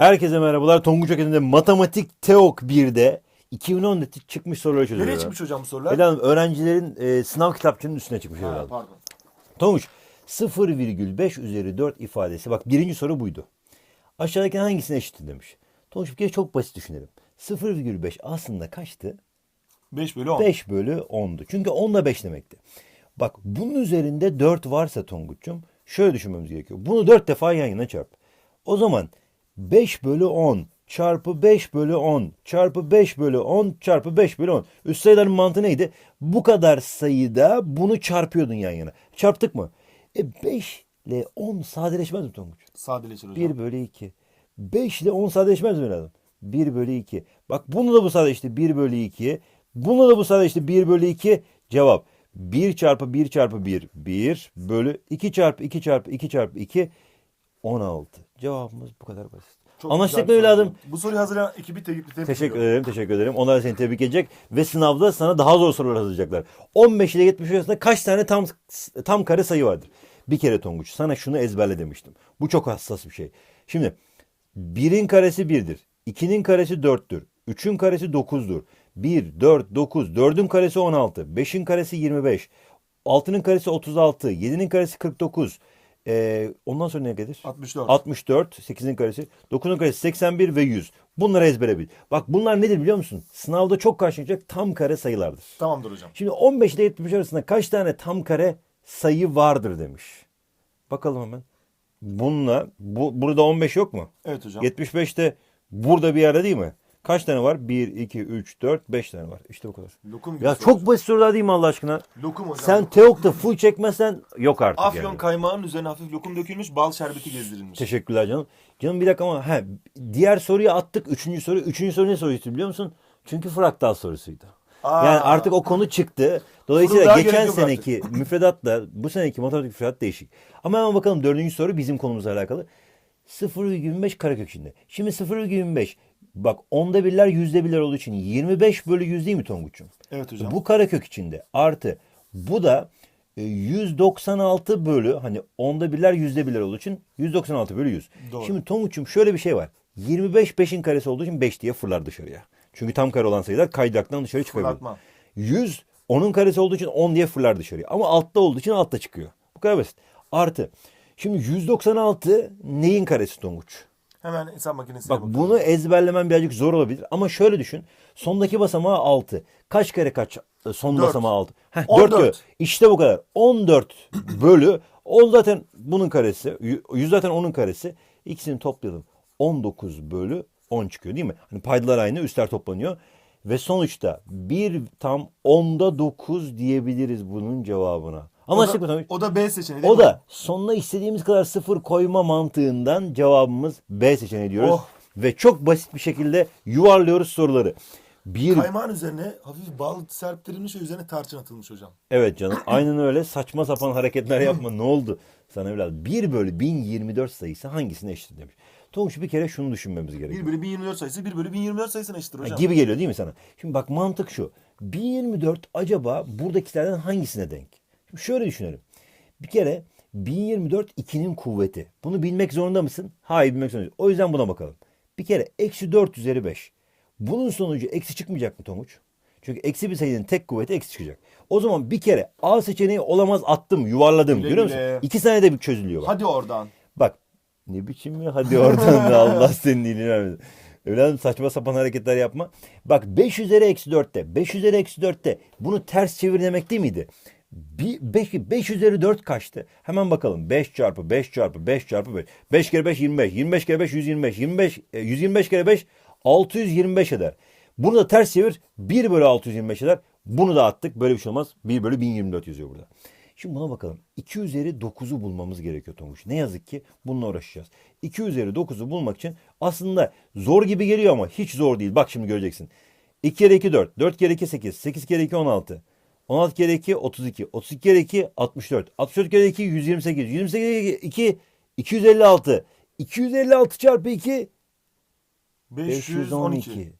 Herkese merhabalar. Tonguç Akademi'de Matematik Teok 1'de 2010'da çıkmış soruları çözüyoruz. Nereye çıkmış hocam bu sorular? Ela Hanım, öğrencilerin e, sınav kitapçının üstüne çıkmış. Ha, pardon. Tonguç 0,5 üzeri 4 ifadesi. Bak birinci soru buydu. Aşağıdaki hangisine eşittir demiş. Tonguç bir kere çok basit düşünelim. 0,5 aslında kaçtı? 5 bölü 10. 5 bölü 10'du. Çünkü 10 da 5 demekti. Bak bunun üzerinde 4 varsa Tonguç'um şöyle düşünmemiz gerekiyor. Bunu 4 defa yan yana çarp. O zaman 5 bölü 10 çarpı 5 bölü 10 çarpı 5 bölü 10 çarpı 5 bölü 10. Üst sayıların mantığı neydi? Bu kadar sayıda bunu çarpıyordun yan yana. Çarptık mı? E 5 ile 10 sadeleşmez mi Tonguç? Sadeleşir hocam. 1 bölü 2. 5 ile 10 sadeleşmez mi lazım? 1 bölü 2. Bak bunu da bu sadeleşti 1 bölü 2. Bunu da bu sadeleşti 1 bölü 2. Cevap 1 çarpı 1 çarpı 1 1 bölü 2 çarpı 2 çarpı 2 çarpı 2 16. Cevabımız bu kadar basit. Çok Anlaştık mı evladım? Bu soruyu hazırlayan ekibi tebrik, tebrik Teşekkür ediyorum. ederim, teşekkür ederim. Onlar seni tebrik edecek ve sınavda sana daha zor sorular hazırlayacaklar. 15 ile 70 arasında kaç tane tam tam kare sayı vardır? Bir kere Tonguç sana şunu ezberle demiştim. Bu çok hassas bir şey. Şimdi 1'in karesi 1'dir. 2'nin karesi 4'tür. 3'ün karesi 9'dur. 1, 4, 9, 4'ün karesi 16, 5'in karesi 25, 6'nın karesi 36, 7'nin karesi 49. Ee, ondan sonra ne gelir? 64. 64, 8'in karesi, 9'un karesi 81 ve 100. Bunları ezbere bil. Bak bunlar nedir biliyor musun? Sınavda çok karşılaşacak tam kare sayılardır. Tamamdır hocam. Şimdi 15 ile 70 arasında kaç tane tam kare sayı vardır demiş. Bakalım hemen. Bununla, bu, burada 15 yok mu? Evet hocam. 75 de burada bir yerde değil mi? Kaç tane var? 1, 2, 3, 4, 5 tane var. İşte bu kadar. Lokum gibi Ya soru. çok basit sorular değil mi Allah aşkına? Lokum hocam. Sen Teok'ta full çekmezsen yok artık Afyon yani. kaymağının üzerine hafif lokum dökülmüş, bal şerbeti gezdirilmiş. Teşekkürler canım. Canım bir dakika ama he, diğer soruyu attık. Üçüncü soru. Üçüncü soru ne soruydu biliyor musun? Çünkü fraktal sorusuydu. Aa. Yani artık o konu çıktı. Dolayısıyla Fırıldağ'a geçen gerek yok seneki müfredatla bu seneki matematik müfredat değişik. Ama hemen bakalım dördüncü soru bizim konumuzla alakalı. 0,25 karekök içinde. Şimdi 0,25 bak onda birler yüzde birler olduğu için 25 bölü 100 değil mi Tonguç'um? Evet hocam. Bu karekök içinde artı bu da e, 196 bölü hani onda birler yüzde birler olduğu için 196 bölü 100. Doğru. Şimdi Tonguç'um şöyle bir şey var. 25 5'in karesi olduğu için 5 diye fırlar dışarıya. Çünkü tam kare olan sayılar kaydıraktan dışarı çıkabilir. Fırlatma. 100 onun karesi olduğu için 10 diye fırlar dışarıya. Ama altta olduğu için altta çıkıyor. Bu kadar basit. Artı. Şimdi 196 neyin karesi Tonguç? Hemen hesap makinesine Bak bakalım. bunu ezberlemen birazcık zor olabilir ama şöyle düşün. Sondaki basamağı 6. Kaç kere kaç e, son Dört. basamağı 6? Heh, 14. 4 kere. İşte bu kadar. 14 bölü 10 zaten bunun karesi. 100 zaten onun karesi. İkisini toplayalım. 19 bölü 10 çıkıyor değil mi? Hani paydalar aynı üstler toplanıyor. Ve sonuçta 1 tam 10'da 9 diyebiliriz bunun cevabına. Mı? o da, Tabii? o da B seçeneği değil O mi? da sonuna istediğimiz kadar sıfır koyma mantığından cevabımız B seçeneği diyoruz. Oh. Ve çok basit bir şekilde yuvarlıyoruz soruları. Bir, Kaymağın üzerine hafif bal serptirilmiş ve üzerine tarçın atılmış hocam. evet canım aynen öyle saçma sapan hareketler yapma ne oldu sana evladım? 1 bölü 1024 sayısı hangisine eşit demiş. Tonguç bir kere şunu düşünmemiz gerekiyor. 1 bölü 1024 sayısı 1 bölü 1024 sayısına eşittir Ha, hocam. gibi geliyor değil mi sana? Şimdi bak mantık şu. 1024 acaba buradakilerden hangisine denk? Şimdi şöyle düşünelim. Bir kere 1024 2'nin kuvveti. Bunu bilmek zorunda mısın? Hayır bilmek zorundayız. O yüzden buna bakalım. Bir kere eksi 4 üzeri 5. Bunun sonucu eksi çıkmayacak mı Tonguç? Çünkü eksi bir sayının tek kuvveti eksi çıkacak. O zaman bir kere A seçeneği olamaz attım, yuvarladım. Güle Görüyor güle. musun? İki saniyede bir çözülüyor. Bak. Hadi oradan. Bak ne biçim ya hadi oradan da Allah senin iyiliğini vermesin. Evladım saçma sapan hareketler yapma. Bak 5 üzeri eksi 4'te 5 üzeri eksi 4'te bunu ters çevir demek değil miydi? 5, 5 üzeri 4 kaçtı? Hemen bakalım. 5 çarpı 5 çarpı 5 çarpı 5. 5 kere 5 25. 25 kere 5 125. 25, e, 125 kere 5 625 eder. Bunu da ters çevir 1 bölü 625 eder. Bunu da attık. Böyle bir şey olmaz. 1 bölü 1024 yazıyor burada. Şimdi buna bakalım. 2 üzeri 9'u bulmamız gerekiyor Tonguç. Ne yazık ki bununla uğraşacağız. 2 üzeri 9'u bulmak için aslında zor gibi geliyor ama hiç zor değil. Bak şimdi göreceksin. 2 kere 2 4. 4 kere 2 8. 8 kere 2 16. 16 kere 2 32. 32 kere 2 64. 64 kere 2 128. 128 kere 2 256. 256 çarpı 2 512. 512.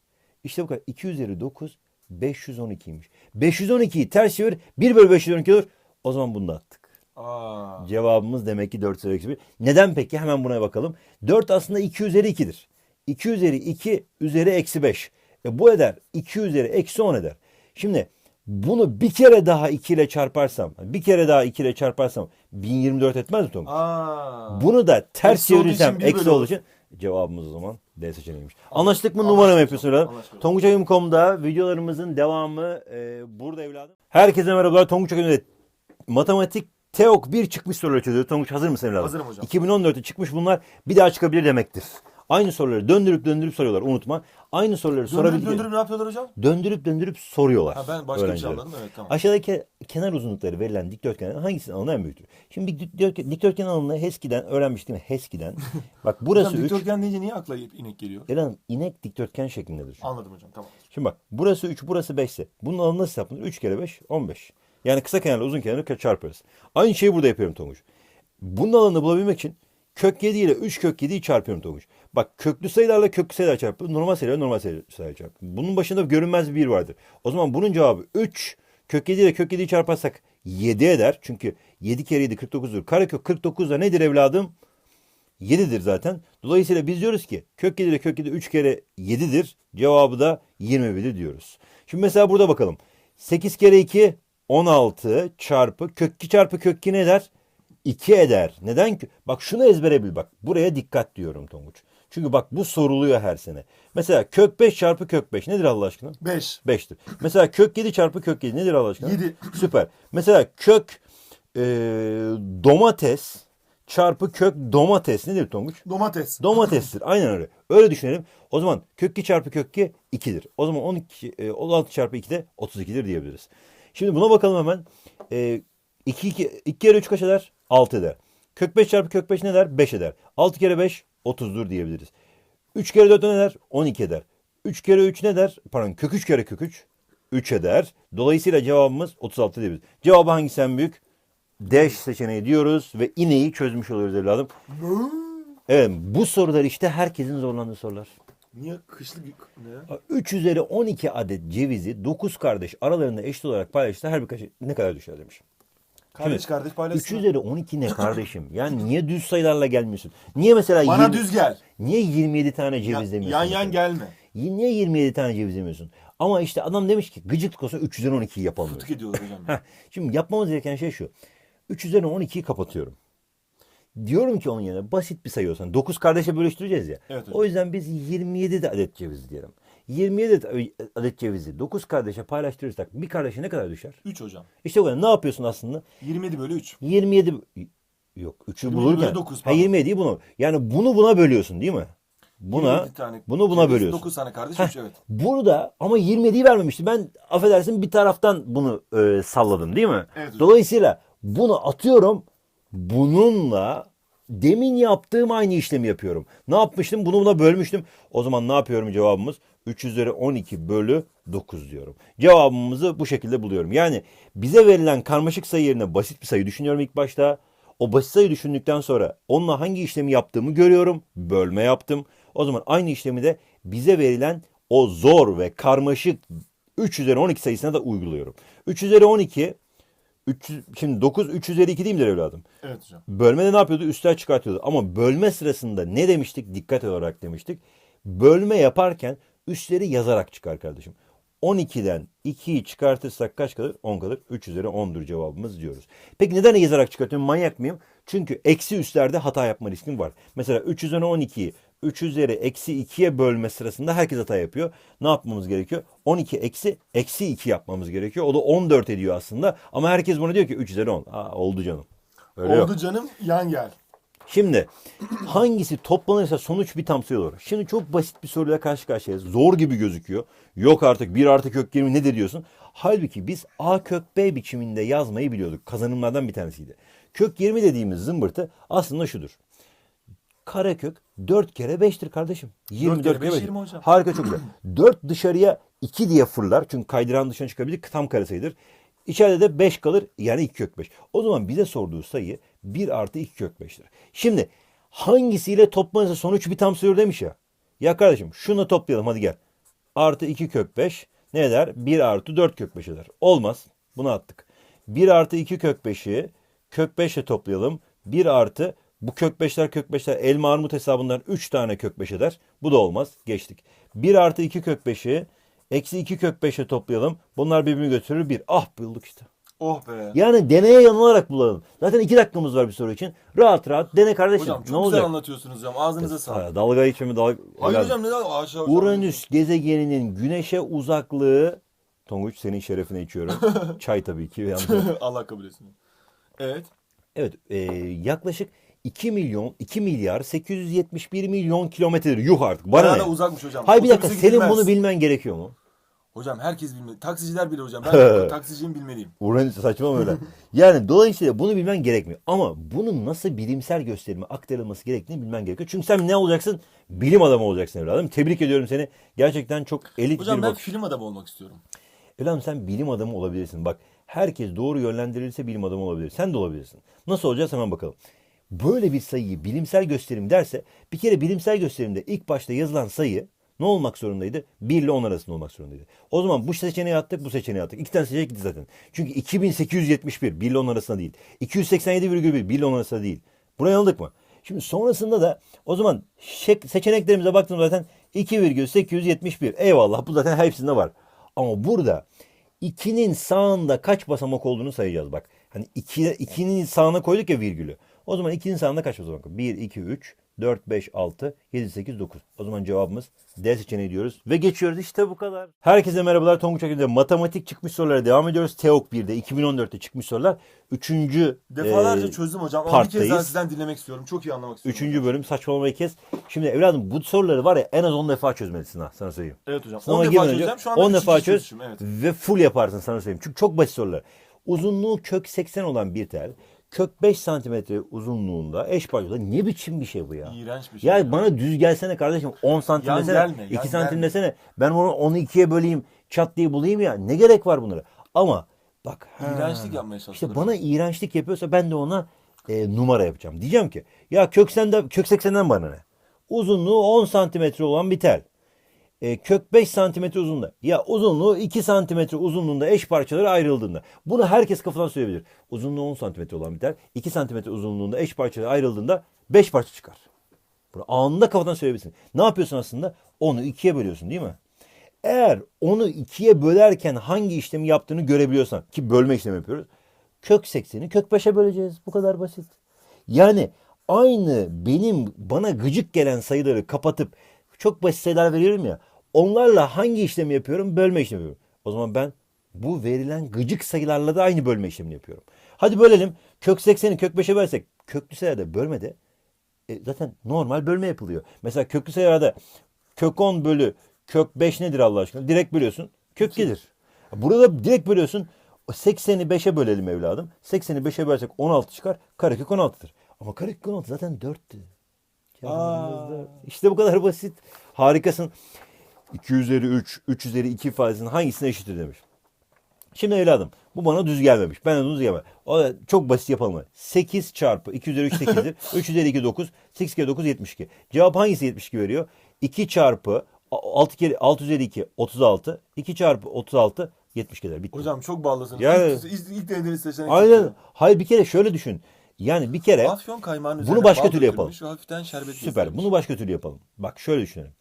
İşte bu kadar. 2 üzeri 9 512'ymiş. 512'yi ters çevir 1 bölü 512 olur. O zaman bunu da attık. Aa. Cevabımız demek ki 4 üzeri eksi 1. Neden peki? Hemen buna bakalım. 4 aslında 2 üzeri 2'dir. 2 üzeri 2 üzeri eksi 5. E bu eder 2 üzeri eksi 10 eder. Şimdi bunu bir kere daha 2 ile çarparsam, bir kere daha 2 ile çarparsam 1024 etmez mi Tonguç? Aa. Bunu da ters Eksi olduğu çevirirsem için bir eksi bölü olduğu olur. için cevabımız o zaman D seçeneğiymiş. Anlaştık mı numara mı yapıyorsun evladım? Anlaştık. Tonguçayım.com'da videolarımızın devamı e, burada evladım. Herkese merhabalar. Tonguç Akademi'de matematik TEOK 1 çıkmış soruları çözüyor. Tonguç hazır mısın evladım? Hazırım hocam. 2014'te çıkmış bunlar bir daha çıkabilir demektir. Aynı soruları döndürüp döndürüp soruyorlar unutma. Aynı soruları Döndürüp sorabildiği... döndürüp ne yapıyorlar hocam? Döndürüp döndürüp soruyorlar. Ha, ben başka bir şey öğrencilere. anladım. Evet tamam. Aşağıdaki kenar uzunlukları verilen dikdörtgenlerin hangisinin alanı en büyüktür? Şimdi bir dikdörtgen, dikdörtgen alanını HESKİ'den öğrenmiştim. HESKİ'den. Bak burası hocam 3. dikdörtgen deyince niye akla inek geliyor? Eren inek dikdörtgen şeklindedir. Anladım hocam tamam. Şimdi bak burası 3 burası 5 ise bunun alanı nasıl hesaplanır? 3 kere 5 15. Yani kısa kenarla uzun kenarı çarparız. Aynı şeyi burada yapıyorum Tonguç. Bunun alanını bulabilmek için kök 7 ile 3 kök 7'yi çarpıyorum Tonguç. Bak köklü sayılarla köklü sayılar çarpı. Normal sayılarla normal sayılar çarpı. Bunun başında görünmez bir 1 vardır. O zaman bunun cevabı 3 kök 7 ile kök 7'yi çarparsak 7 eder. Çünkü 7 kere 7 49'dur. Karekök 49 da nedir evladım? 7'dir zaten. Dolayısıyla biz diyoruz ki kök 7 ile kök 7 3 kere 7'dir. Cevabı da 21'dir diyoruz. Şimdi mesela burada bakalım. 8 kere 2 16 çarpı kök 2 çarpı kök 2 ne eder? 2 eder. Neden ki? Bak şunu ezbere bil bak. Buraya dikkat diyorum Tonguç. Çünkü bak bu soruluyor her sene. Mesela kök 5 çarpı kök 5 nedir Allah aşkına? 5. 5'tir. Mesela kök 7 çarpı kök 7 nedir Allah aşkına? Yedi. Süper. Mesela kök e, domates çarpı kök domates nedir Tonguç? Domates. Domatestir. Aynen öyle. Öyle düşünelim. O zaman kök 2 çarpı kök 2 2'dir. O zaman 12, e, 16 çarpı 2 de 32'dir diyebiliriz. Şimdi buna bakalım hemen. E, 2, 2, 2 kere 3 kaç eder? 6 eder. Kök 5 çarpı kök 5 ne eder? 5 eder. 6 kere 5 30'dur diyebiliriz. 3 kere 4 ne eder? 12 eder. 3 kere 3 ne der? Pardon kök 3 kere kök 3 3 eder. Dolayısıyla cevabımız 36 diyebiliriz. Cevabı hangisi en büyük? D seçeneği diyoruz ve ineği çözmüş oluyoruz evladım. Evet bu sorular işte herkesin zorlandığı sorular. Niye kışlık ne ya? 3 üzeri 12 adet cevizi 9 kardeş aralarında eşit olarak paylaştı her birkaç ne kadar düşer demiş. Kardeş kardeş 3 paylaşsın. üzeri 12 ne kardeşim? Yani niye düz sayılarla gelmiyorsun? Niye mesela Bana 20 düz gel. Niye 27 tane ceviz Ya- demiyorsun? yan mesela? yan gelme. Niye 27 tane ceviz demiyorsun? Ama işte adam demiş ki gıcıklık olsa 3 üzeri 12'yi yapalım. demiş. Tık ediyorlar hocam. Heh, şimdi yapmamız gereken şey şu. 3 üzeri 12'yi kapatıyorum. Diyorum ki onun yerine basit bir sayı olsun. 9 kardeşe bölüştüreceğiz ya. Evet hocam. o yüzden biz 27 de adet ceviz diyelim. 27 adet cevizi 9 kardeşe paylaştırırsak bir kardeşe ne kadar düşer? 3 hocam. İşte bu kadar. Ne yapıyorsun aslında? 27 bölü 3. 27 yok 3'ü 27 bulurken. bölü dokuz, ha pardon. 27'yi bunu. Yani bunu buna bölüyorsun değil mi? Buna 27 tane bunu buna bölüyorsun. 9 tane kardeş Heh, 3 evet. Burada ama 27'yi vermemişti. Ben affedersin bir taraftan bunu e, salladım değil mi? Evet hocam. Dolayısıyla bunu atıyorum. Bununla demin yaptığım aynı işlemi yapıyorum. Ne yapmıştım? Bunu buna bölmüştüm. O zaman ne yapıyorum cevabımız? 3 üzeri 12 bölü 9 diyorum. Cevabımızı bu şekilde buluyorum. Yani bize verilen karmaşık sayı yerine basit bir sayı düşünüyorum ilk başta. O basit sayı düşündükten sonra onunla hangi işlemi yaptığımı görüyorum. Bölme yaptım. O zaman aynı işlemi de bize verilen o zor ve karmaşık 3 üzeri 12 sayısına da uyguluyorum. 3 üzeri 12 300, şimdi 9 3 üzeri 2 değil midir evladım? Evet hocam. Bölmede ne yapıyordu? Üstler çıkartıyordu. Ama bölme sırasında ne demiştik? Dikkat olarak demiştik. Bölme yaparken üstleri yazarak çıkar kardeşim. 12'den 2'yi çıkartırsak kaç kalır? 10 kalır. 3 üzeri 10'dur cevabımız diyoruz. Peki neden yazarak çıkartıyorum? Manyak mıyım? Çünkü eksi üstlerde hata yapma riskim var. Mesela 3 üzeri 12'yi 3 üzeri eksi 2'ye bölme sırasında herkes hata yapıyor. Ne yapmamız gerekiyor? 12 eksi eksi 2 yapmamız gerekiyor. O da 14 ediyor aslında. Ama herkes buna diyor ki 3 üzeri 10. Aa, oldu canım. Öyle yok. Oldu canım yan gel. Şimdi hangisi toplanırsa sonuç bir tam sayı olur. Şimdi çok basit bir soruyla karşı karşıyayız. Zor gibi gözüküyor. Yok artık 1 artı kök 20 nedir diyorsun. Halbuki biz a kök b biçiminde yazmayı biliyorduk. Kazanımlardan bir tanesiydi. Kök 20 dediğimiz zımbırtı aslında şudur. Karekök 4 kere 5'tir kardeşim. 24 kere kere beş, 5. yirmi hocam. Harika çok güzel. 4 dışarıya 2 diye fırlar. Çünkü kaydıran dışına çıkabilir. Tam kare sayıdır. İçeride de 5 kalır. Yani 2 kök 5. O zaman bize sorduğu sayı 1 artı 2 kök 5'tir. Şimdi hangisiyle toplanırsa sonuç bir tam sayı demiş ya. Ya kardeşim şunu toplayalım hadi gel. Artı 2 kök 5 ne eder? 1 artı 4 kök 5 eder. Olmaz. Bunu attık. 1 artı 2 kök 5'i kök 5 ile toplayalım. 1 artı Bu kök 5'ler kök 5'ler elma armut hesabından 3 tane kök 5 eder. Bu da olmaz. Geçtik. 1 artı 2 kök 5'i eksi 2 kök 5'e toplayalım. Bunlar birbirini götürür. 1. Ah bulduk işte. Oh be. Yani deneye yanılarak bulalım. Zaten 2 dakikamız var bir soru için. Rahat rahat dene kardeşim. hocam çok ne güzel olacak? anlatıyorsunuz hocam. Ağzınıza sağlık. Dalga geçme dalga. Hayır Helal. hocam neden aşağı hocam? Uranüs gezegeninin güneşe uzaklığı Tonguç senin şerefine içiyorum. Çay tabii ki. Yalnız- Allah kabul etsin. Evet. Evet e, yaklaşık 2 milyon 2 milyar 871 milyon kilometredir. Yuh artık. Bana Bayağı ne? da uzakmış hocam. Hayır bir dakika Otobüse senin gidilmez. bunu bilmen gerekiyor mu? Hocam herkes bilmeli. Taksiciler bile hocam. Ben taksiciyim bilmeliyim. Uranüs saçma mı öyle? yani dolayısıyla bunu bilmen gerekmiyor. Ama bunun nasıl bilimsel gösterime aktarılması gerektiğini bilmen gerekiyor. Çünkü sen ne olacaksın? Bilim adamı olacaksın evladım. Tebrik ediyorum seni. Gerçekten çok elit Hocam bir ben bakış. film adamı olmak istiyorum. Evladım sen bilim adamı olabilirsin. Bak herkes doğru yönlendirilirse bilim adamı olabilir. Sen de olabilirsin. Nasıl olacağız hemen bakalım. Böyle bir sayıyı bilimsel gösterim derse bir kere bilimsel gösterimde ilk başta yazılan sayı ne olmak zorundaydı? 1 ile 10 arasında olmak zorundaydı. O zaman bu seçeneği attık, bu seçeneği attık. İki tane seçenek gitti zaten. Çünkü 2871 1 ile 10 arasında değil. 287,1 1 ile 10 arasında değil. Buna yanıldık mı? Şimdi sonrasında da o zaman seçeneklerimize baktığımda zaten 2,871. Eyvallah bu zaten hepsinde var. Ama burada 2'nin sağında kaç basamak olduğunu sayacağız bak. Hani 2, 2'nin sağına koyduk ya virgülü. O zaman 2'nin sağında kaç basamak? 1, 2, 3, 4, 5, 6, 7, 8, 9. O zaman cevabımız D seçeneği diyoruz. Ve geçiyoruz işte bu kadar. Herkese merhabalar. Tonguç Akil'de matematik çıkmış sorulara devam ediyoruz. TEOK 1'de 2014'te çıkmış sorular. Üçüncü Defalarca e, çözdüm hocam ama bir kez daha sizden dinlemek istiyorum. Çok iyi anlamak istiyorum. Üçüncü bölüm saçmalamayı kes. Şimdi evladım bu soruları var ya en az 10 defa çözmelisin ha sana söyleyeyim. Evet hocam. Sınava 10 defa girmeden önce çözeceğim. Şu anda 10 üçüncü defa çöz Evet. ve full yaparsın sana söyleyeyim. Çünkü çok basit sorular. Uzunluğu kök 80 olan bir tel kök 5 santimetre uzunluğunda eş parçalı. Ne biçim bir şey bu ya? İğrenç bir şey. Ya ya. bana düz gelsene kardeşim 10 santim Yan desene, gelme, 2 yan santim gelme. desene. Ben onu onu ikiye böleyim, çat diye bulayım ya. Ne gerek var bunlara? Ama bak ha, İğrençlik yapmaya işte çalışıyorlar. bana iğrençlik yapıyorsa ben de ona e, numara yapacağım. Diyeceğim ki ya kök, sende, kök 80'den bana ne? Uzunluğu 10 santimetre olan bir tel. E, kök 5 santimetre uzunluğunda. Ya uzunluğu 2 santimetre uzunluğunda eş parçalara ayrıldığında. Bunu herkes kafadan söyleyebilir. Uzunluğu 10 santimetre olan bir tel 2 santimetre uzunluğunda eş parçalara ayrıldığında 5 parça çıkar. Bunu anında kafadan söyleyebilirsin. Ne yapıyorsun aslında? Onu ikiye bölüyorsun değil mi? Eğer onu ikiye bölerken hangi işlemi yaptığını görebiliyorsan ki bölme işlemi yapıyoruz. Kök 80'i kök 5'e böleceğiz. Bu kadar basit. Yani aynı benim bana gıcık gelen sayıları kapatıp çok basit sayılar veriyorum ya. Onlarla hangi işlemi yapıyorum? Bölme işlemi yapıyorum. O zaman ben bu verilen gıcık sayılarla da aynı bölme işlemini yapıyorum. Hadi bölelim. Kök 80'i kök 5'e bölsek köklü sayıda bölmede e, zaten normal bölme yapılıyor. Mesela köklü sayılarda kök 10 bölü kök 5 nedir Allah aşkına? Direkt bölüyorsun. Kök gelir. Burada direkt bölüyorsun. O 80'i 5'e bölelim evladım. 80'i 5'e bölsek 16 çıkar. Karekök 16'dır. Ama karekök 16 zaten 4'tü. Aa. İşte bu kadar basit. Harikasın. 2 üzeri 3, 3 üzeri 2 ifadesinin hangisine eşittir demiş. Şimdi evladım bu bana düz gelmemiş. Ben de düz gelmem. O da çok basit yapalım. 8 çarpı 2 üzeri 3 8'dir. 3 üzeri 2 9. 8 kere 9 72. Cevap hangisi 72 veriyor? 2 çarpı 6 kere 6 üzeri 2 36. 2 çarpı 36 72 eder. Bitti. Hocam çok ballısınız. Yani- İlk, ilk, ilk denediğiniz seçenek. Aynen. çıktı. Hayır bir kere şöyle düşün. Yani bir kere Afyon kaymağının Bunu başka türlü yapalım. Süper. Bunu başka türlü yapalım. Bak şöyle düşünelim.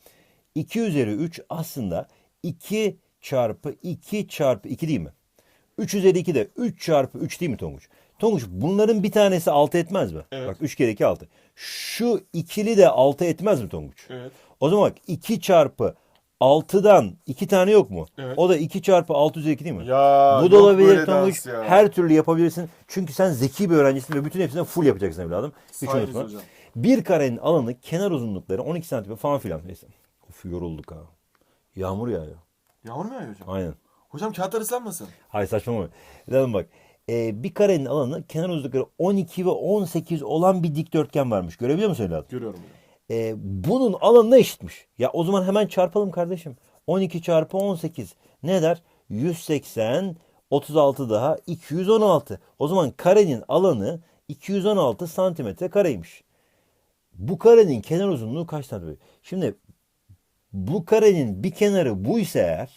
2 üzeri 3 aslında 2 çarpı 2 çarpı 2 değil mi? 3 üzeri 2 de 3 çarpı 3 değil mi Tonguç? Tonguç bunların bir tanesi 6 etmez mi? Evet. Bak 3 kere 2 6. Şu ikili de 6 etmez mi Tonguç? Evet. O zaman bak 2 çarpı 6'dan 2 tane yok mu? Evet. O da 2 çarpı 6 üzeri 2 değil mi? Ya, Bu da olabilir Tonguç. Her türlü yapabilirsin. Çünkü sen zeki bir öğrencisin ve bütün hepsinden full yapacaksın evladım. Hiç unutma. Bir karenin alanı kenar uzunlukları 12 santim falan filan. Neyse. Of yorulduk ha. Yağmur yağıyor. Yağmur mu yağıyor hocam? Aynen. Hocam kağıtlar ıslanmasın. Hayır saçmalama. Evladım bak. Ee, bir karenin alanı kenar uzunlukları 12 ve 18 olan bir dikdörtgen varmış. Görebiliyor musun evladım? Görüyorum hocam. Ee, bunun alanına eşitmiş. Ya o zaman hemen çarpalım kardeşim. 12 çarpı 18 ne eder? 180 36 daha 216. O zaman karenin alanı 216 santimetre kareymiş. Bu karenin kenar uzunluğu kaç santimetre? Şimdi bu karenin bir kenarı buysa eğer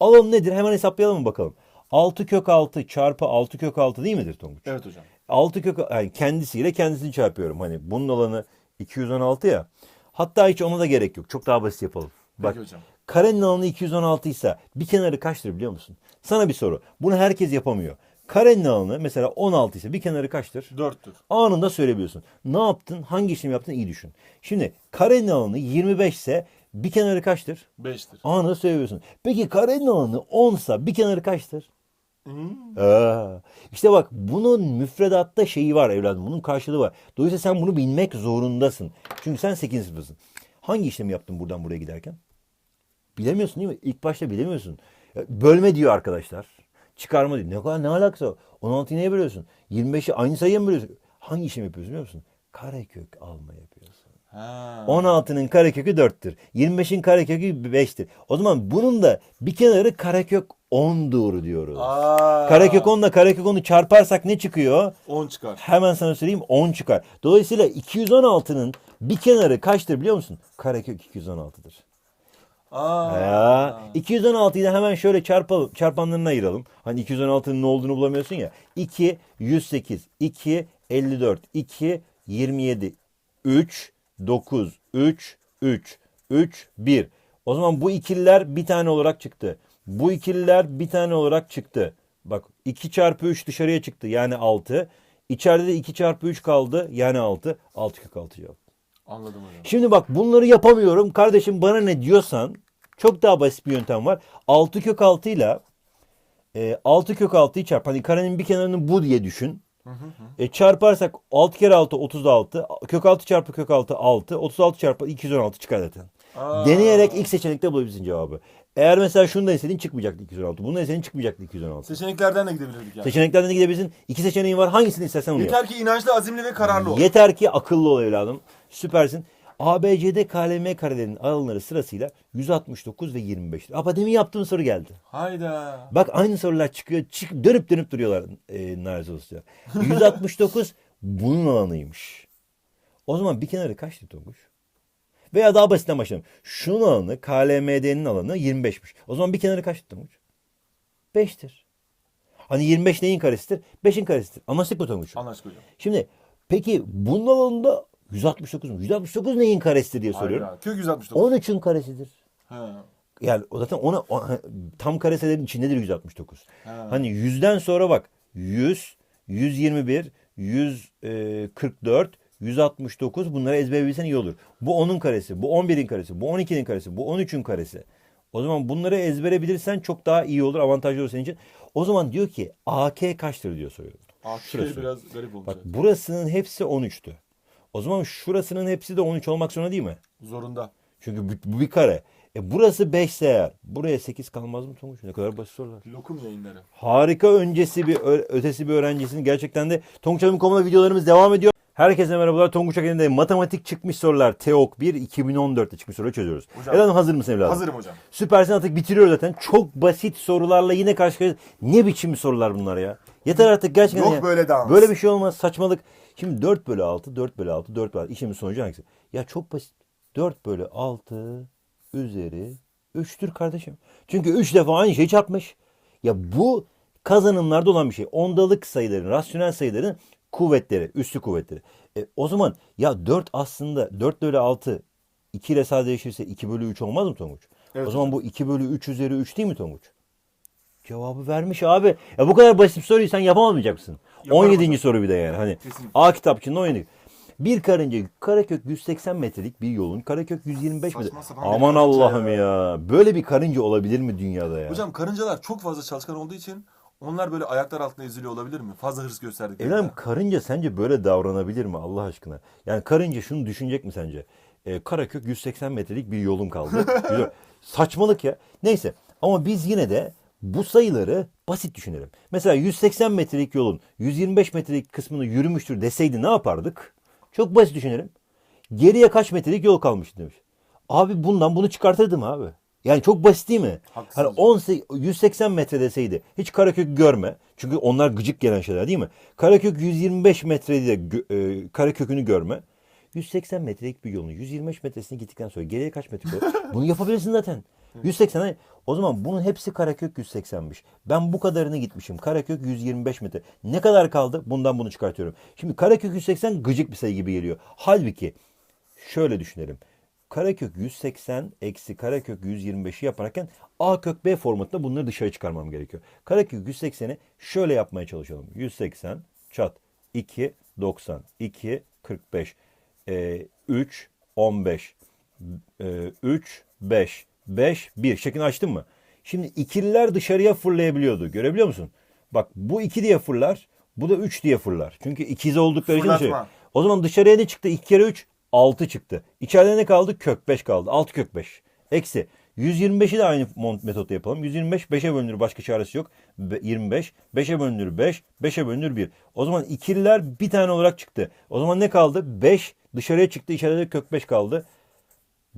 alanı nedir? Hemen hesaplayalım bakalım. 6 kök 6 çarpı 6 kök 6 değil midir Tonguç? Evet hocam. 6 kök yani kendisiyle kendisini çarpıyorum. Hani bunun alanı 216 ya. Hatta hiç ona da gerek yok. Çok daha basit yapalım. Bak Peki hocam. karenin alanı 216 ise bir kenarı kaçtır biliyor musun? Sana bir soru. Bunu herkes yapamıyor. Karenin alanı mesela 16 ise bir kenarı kaçtır? Dörttür. Anında söyleyebiliyorsun. Ne yaptın? Hangi işlemi yaptın? İyi düşün. Şimdi karenin alanı 25 ise bir kenarı kaçtır? Beştir. Anında söyleyebiliyorsun. Peki karenin alanı 10 ise bir kenarı kaçtır? Hmm. Aa, işte bak bunun müfredatta şeyi var evladım. Bunun karşılığı var. Dolayısıyla sen bunu bilmek zorundasın. Çünkü sen 8. sınıftasın. Hangi işlemi yaptın buradan buraya giderken? Bilemiyorsun değil mi? İlk başta bilemiyorsun. Bölme diyor arkadaşlar. Çıkarma diyor. Ne kadar ne alakası var? 16'yı neye bölüyorsun? 25'i aynı sayıya mı bölüyorsun? Hangi işlemi yapıyorsun biliyor musun? Karekök alma yapıyorsun. Ha. 16'nın karekökü 4'tür. 25'in karekökü 5'tir. O zaman bunun da bir kenarı karekök 10'dur diyoruz. Aa. Karekök 10 ile karekök 10'u çarparsak ne çıkıyor? 10 çıkar. Hemen sana söyleyeyim 10 çıkar. Dolayısıyla 216'nın bir kenarı kaçtır biliyor musun? Karekök 216'dır. Aa. Ya 216'yı da hemen şöyle çarpalım, çarpanlarına ayıralım. Hani 216'nın ne olduğunu bulamıyorsun ya. 2 108, 2 54, 2 27, 3 9, 3 3 3 1. O zaman bu ikililer bir tane olarak çıktı. Bu ikililer bir tane olarak çıktı. Bak 2 çarpı 3 dışarıya çıktı yani 6. İçeride de 2 çarpı 3 kaldı yani 6. 6 kök 6 cevap. Anladım hocam. Şimdi bak bunları yapamıyorum. Kardeşim bana ne diyorsan çok daha basit bir yöntem var. 6 kök 6 ile e, 6 kök 6'yı çarp. Hani karenin bir kenarını bu diye düşün. E, çarparsak 6 kere 6 36. Kök 6 çarpı kök 6 6. 36 çarpı 216 çıkar zaten. Aa. Deneyerek ilk seçenekte bulabilirsin cevabı. Eğer mesela şunu da istediğin çıkmayacaktı 216. Bunu da istediğin çıkmayacaktı 216. Seçeneklerden de gidebilirdik yani. Seçeneklerden de gidebilirsin. İki seçeneğin var. Hangisini istersen onu yap. Yeter ki inançlı, azimli ve kararlı ol. Yeter ki akıllı ol evladım. Süpersin. ABCD KLM karelerinin alanları sırasıyla 169 ve 25'tir. Ama demin yaptığım soru geldi. Hayda. Bak aynı sorular çıkıyor. Çık, dönüp dönüp duruyorlar e, Narzı Usta. 169 bunun alanıymış. O zaman bir kenarı kaçtı Tonguç? Veya daha basitten başlayalım. Şunun alanı KLMD'nin alanı 25'miş. O zaman bir kenarı kaçtı Tonguç? 5'tir. Hani 25 neyin karesidir? 5'in karesidir. Anlaştık mı Tonguç? Anlaştık hocam. Şimdi peki bunun alanında 169 mu? 169 neyin karesidir diye soruyorum. Hayda. Kök 169. 13'ün karesidir. Ha. Yani o zaten ona o- tam kareselerin içindedir 169. Ha. Hani 100'den sonra bak 100, 121, 144, 169 bunları ezber bilsen iyi olur. Bu 10'un karesi, bu 11'in karesi, bu 12'nin karesi, bu 13'ün karesi. O zaman bunları ezbere bilirsen çok daha iyi olur, avantajlı olur senin için. O zaman diyor ki AK kaçtır diyor soruyorum. AK Şurası. biraz garip olmuş. Bak burasının hepsi 13'tü. O zaman şurasının hepsi de 13 olmak zorunda değil mi? Zorunda. Çünkü bu, bir kare. E burası 5 ise eğer. Buraya 8 kalmaz mı Tonguç? Ne kadar basit sorular. Lokum yayınları. Harika öncesi bir ötesi bir öğrencisinin gerçekten de Tonguç Hanım.com'da videolarımız devam ediyor. Herkese merhabalar. Tonguç Akademi'de matematik çıkmış sorular. TEOK 1 2014'te çıkmış soruları çözüyoruz. Hocam. Evladım hazır mısın evladım? Hazırım hocam. Süpersin artık bitiriyoruz zaten. Çok basit sorularla yine karşı karşıya. Ne biçim sorular bunlar ya? Yeter artık gerçekten. Yok ya. böyle dans. Böyle bir şey olmaz. Saçmalık. Şimdi 4 bölü 6, 4 bölü 6, 4 bölü 6. İşimin sonucu hangisi? Ya çok basit. 4 bölü 6 üzeri 3'tür kardeşim. Çünkü 3 defa aynı şeyi çarpmış. Ya bu kazanımlarda olan bir şey. Ondalık sayıların, rasyonel sayıların kuvvetleri, üstü kuvvetleri. E, o zaman ya 4 aslında 4 bölü 6 2 ile sadeleşirse 2 bölü 3 olmaz mı Tonguç? Evet o zaman bu 2 bölü 3 üzeri 3 değil mi Tonguç? Cevabı vermiş abi. Ya bu kadar basit bir soruyu sen yapamayacak mısın? Yaparım 17. hocam. soru bir de yani. Hani Kesinlikle. A kitapçığında 17. Bir karınca karekök 180 metrelik bir yolun karekök 125 Saçma metre. Aman Allah'ım ya. ya. Böyle bir karınca olabilir mi dünyada ya? Hocam karıncalar çok fazla çalışkan olduğu için onlar böyle ayaklar altında eziliyor olabilir mi? Fazla hırs gösterdik. Evladım karınca sence böyle davranabilir mi Allah aşkına? Yani karınca şunu düşünecek mi sence? Ee, karekök 180 metrelik bir yolum kaldı. Saçmalık ya. Neyse ama biz yine de bu sayıları basit düşünelim. Mesela 180 metrelik yolun 125 metrelik kısmını yürümüştür deseydi ne yapardık? Çok basit düşünelim. Geriye kaç metrelik yol kalmış demiş. Abi bundan bunu çıkartırdım abi. Yani çok basit değil mi? Hani hocam. 10 180 metre deseydi hiç karekök görme. Çünkü onlar gıcık gelen şeyler değil mi? Karekök 125 metrede e, karekökünü görme. 180 metrelik bir yolun 125 metresini gittikten sonra geriye kaç metre kalır? Bunu yapabilirsin zaten. 180 hani o zaman bunun hepsi karekök 180'miş. Ben bu kadarını gitmişim. Karekök 125 metre. Ne kadar kaldı? Bundan bunu çıkartıyorum. Şimdi karekök 180 gıcık bir sayı gibi geliyor. Halbuki şöyle düşünelim. Karekök 180 eksi karekök 125'i yaparken a kök b formatında bunları dışarı çıkarmam gerekiyor. Karekök 180'i şöyle yapmaya çalışalım. 180 çat 2 90 2 45 e, 3 15 e, 3 5 5 1 şeklini açtın mı? Şimdi ikililer dışarıya fırlayabiliyordu. Görebiliyor musun? Bak bu 2 diye fırlar. Bu da 3 diye fırlar. Çünkü ikiz oldukları için dışarı. O zaman dışarıya ne çıktı? 2 kere 3 6 çıktı. İçeride ne kaldı? Kök 5 kaldı. 6 kök 5. Eksi. 125'i de aynı metotla yapalım. 125 5'e bölünür başka çaresi yok. Be- 25 5'e bölünür 5 5'e bölünür 1. O zaman ikililer bir tane olarak çıktı. O zaman ne kaldı? 5 dışarıya çıktı. İçeride de kök 5 kaldı.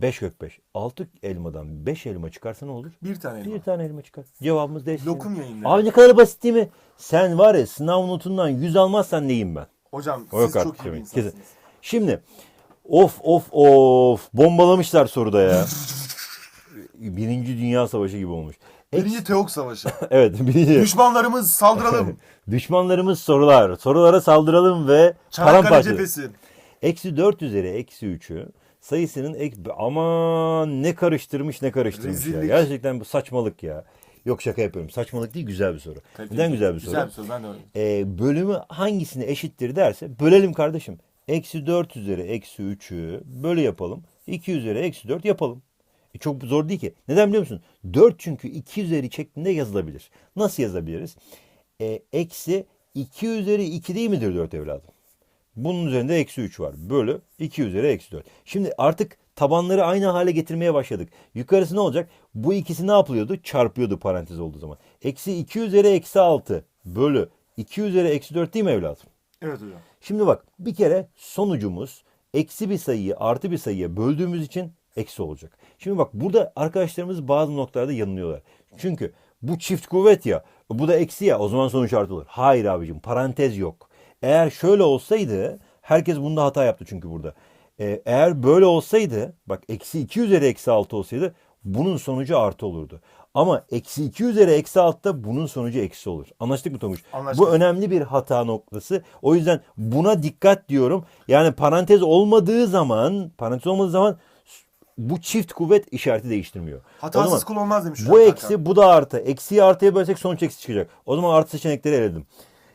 5 kök 5. 6 elmadan 5 elma çıkarsa ne olur? Bir tane elma. Bir tane elma çıkar. Cevabımız D. Lokum yayınları. Abi ne kadar basit değil mi? Sen var ya sınav notundan 100 almazsan neyim ben? Hocam O siz çok iyi bir insansınız. Kesin. Şimdi of of of bombalamışlar soruda ya. Birinci Dünya Savaşı gibi olmuş. Birinci Teok Savaşı. evet birinci. Düşmanlarımız saldıralım. Düşmanlarımız sorular. Sorulara saldıralım ve Çanakkale cephesi. Eksi 4 üzeri eksi 3'ü sayısının ek... Aman ne karıştırmış ne karıştırmış ya. Rezillik. Gerçekten bu saçmalık ya. Yok şaka yapıyorum. Saçmalık değil güzel bir soru. Kaliteli. Neden güzel bir soru? Güzel bir soru ben de öyle. Ee, bölümü hangisine eşittir derse bölelim kardeşim. Eksi 4 üzeri eksi 3'ü bölü yapalım. 2 üzeri eksi 4 yapalım. E çok zor değil ki. Neden biliyor musun? 4 çünkü 2 üzeri şeklinde yazılabilir. Nasıl yazabiliriz? E, eksi 2 üzeri 2 değil midir 4 evladım? Bunun üzerinde eksi 3 var. Bölü 2 üzeri eksi 4. Şimdi artık tabanları aynı hale getirmeye başladık. Yukarısı ne olacak? Bu ikisi ne yapılıyordu? Çarpıyordu parantez olduğu zaman. Eksi 2 üzeri eksi 6 bölü 2 üzeri eksi 4 değil mi evladım? Evet hocam. Şimdi bak bir kere sonucumuz eksi bir sayıyı artı bir sayıya böldüğümüz için eksi olacak. Şimdi bak burada arkadaşlarımız bazı noktalarda yanılıyorlar. Çünkü bu çift kuvvet ya bu da eksi ya o zaman sonuç artı olur. Hayır abicim parantez yok. Eğer şöyle olsaydı herkes bunda hata yaptı çünkü burada. Ee, eğer böyle olsaydı bak eksi 2 üzeri eksi 6 olsaydı bunun sonucu artı olurdu. Ama eksi 2 üzeri eksi 6'da bunun sonucu eksi olur. Anlaştık mı Tonguç? Anlaştık. Bu önemli bir hata noktası. O yüzden buna dikkat diyorum. Yani parantez olmadığı zaman, parantez olmadığı zaman bu çift kuvvet işareti değiştirmiyor. Hatasız zaman kul olmaz demiş bu eksi, bu da artı. Eksiyi artıya bölsek sonuç eksi çıkacak. O zaman artı seçenekleri eledim.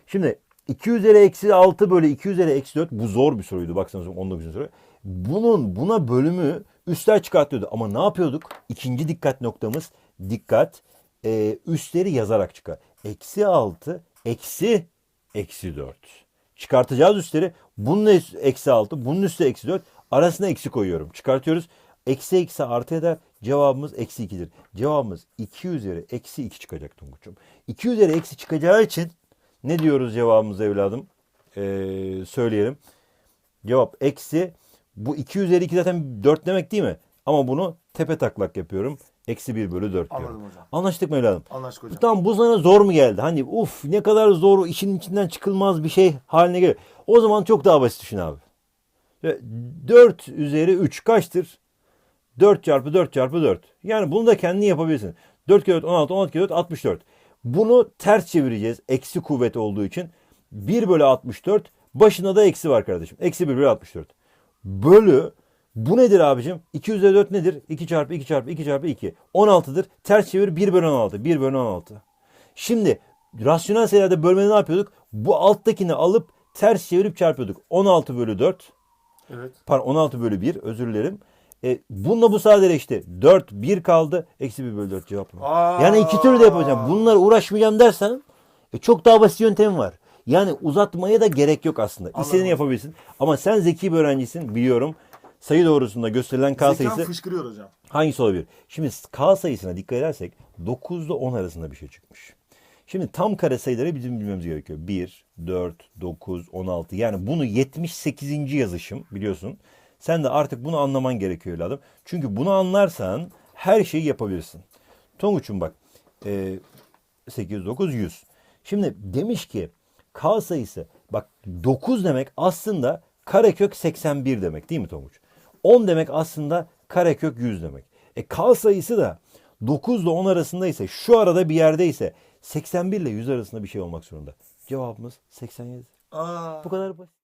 Şimdi 2 üzeri eksi 6 bölü 2 üzeri eksi 4 bu zor bir soruydu. Baksanıza 19. soru. Bunun buna bölümü üstler çıkartıyordu. Ama ne yapıyorduk? İkinci dikkat noktamız dikkat. E, üstleri yazarak çıkar. Eksi 6 eksi eksi 4. Çıkartacağız üstleri. Bunun eksi 6 bunun üstü eksi 4. Arasına eksi koyuyorum. Çıkartıyoruz. Eksi eksi artı eder. Cevabımız eksi 2'dir. Cevabımız 2 üzeri eksi 2 çıkacak Tonguç'um. 2 üzeri eksi çıkacağı için ne diyoruz cevabımız evladım? Ee, söyleyelim. Cevap eksi. Bu 2 üzeri 2 zaten 4 demek değil mi? Ama bunu tepe taklak yapıyorum. Eksi 1 bölü 4 diyorum. Anladım hocam. Anlaştık mı evladım? Anlaştık hocam. Tamam bu sana zor mu geldi? Hani uf ne kadar zor işin içinden çıkılmaz bir şey haline geliyor. O zaman çok daha basit düşün abi. Ve 4 üzeri 3 kaçtır? 4 çarpı 4 çarpı 4. Yani bunu da kendin yapabilirsin. 4 kere 4 16, 16 kere 4 64. Bunu ters çevireceğiz. Eksi kuvvet olduğu için. 1 bölü 64. Başında da eksi var kardeşim. Eksi 1 bölü 64. Bölü. Bu nedir abicim? 2 üzeri 4 nedir? 2 çarpı 2 çarpı 2 çarpı 2. 16'dır. Ters çevir 1 bölü 16. 1 bölü 16. Şimdi rasyonel sayılarda bölmede ne yapıyorduk? Bu alttakini alıp ters çevirip çarpıyorduk. 16 bölü 4. Evet. Pardon 16 bölü 1 özür dilerim. E, bununla bu sadeleşti. 4 1 kaldı. Eksi 1 bölü 4 cevap? Aa. Yani iki türlü de yapacağım. Bunlara uğraşmayacağım dersen e, çok daha basit yöntem var. Yani uzatmaya da gerek yok aslında. İstediğini Anladım. yapabilirsin. Ama sen zeki bir öğrencisin biliyorum. Sayı doğrusunda gösterilen K Zekam sayısı fışkırıyor hocam. hangisi olabilir? Şimdi K sayısına dikkat edersek 9 ile 10 arasında bir şey çıkmış. Şimdi tam kare sayıları bizim bilmemiz gerekiyor. 1, 4, 9, 16. Yani bunu 78. yazışım biliyorsun. Sen de artık bunu anlaman gerekiyor evladım. Çünkü bunu anlarsan her şeyi yapabilirsin. Tonguç'um bak e, 8, 9, 100. Şimdi demiş ki K sayısı bak 9 demek aslında karekök 81 demek değil mi Tonguç? 10 demek aslında karekök 100 demek. E K sayısı da 9 ile 10 arasındaysa şu arada bir yerdeyse 81 ile 100 arasında bir şey olmak zorunda. Cevabımız 87. Aa. Bu kadar basit.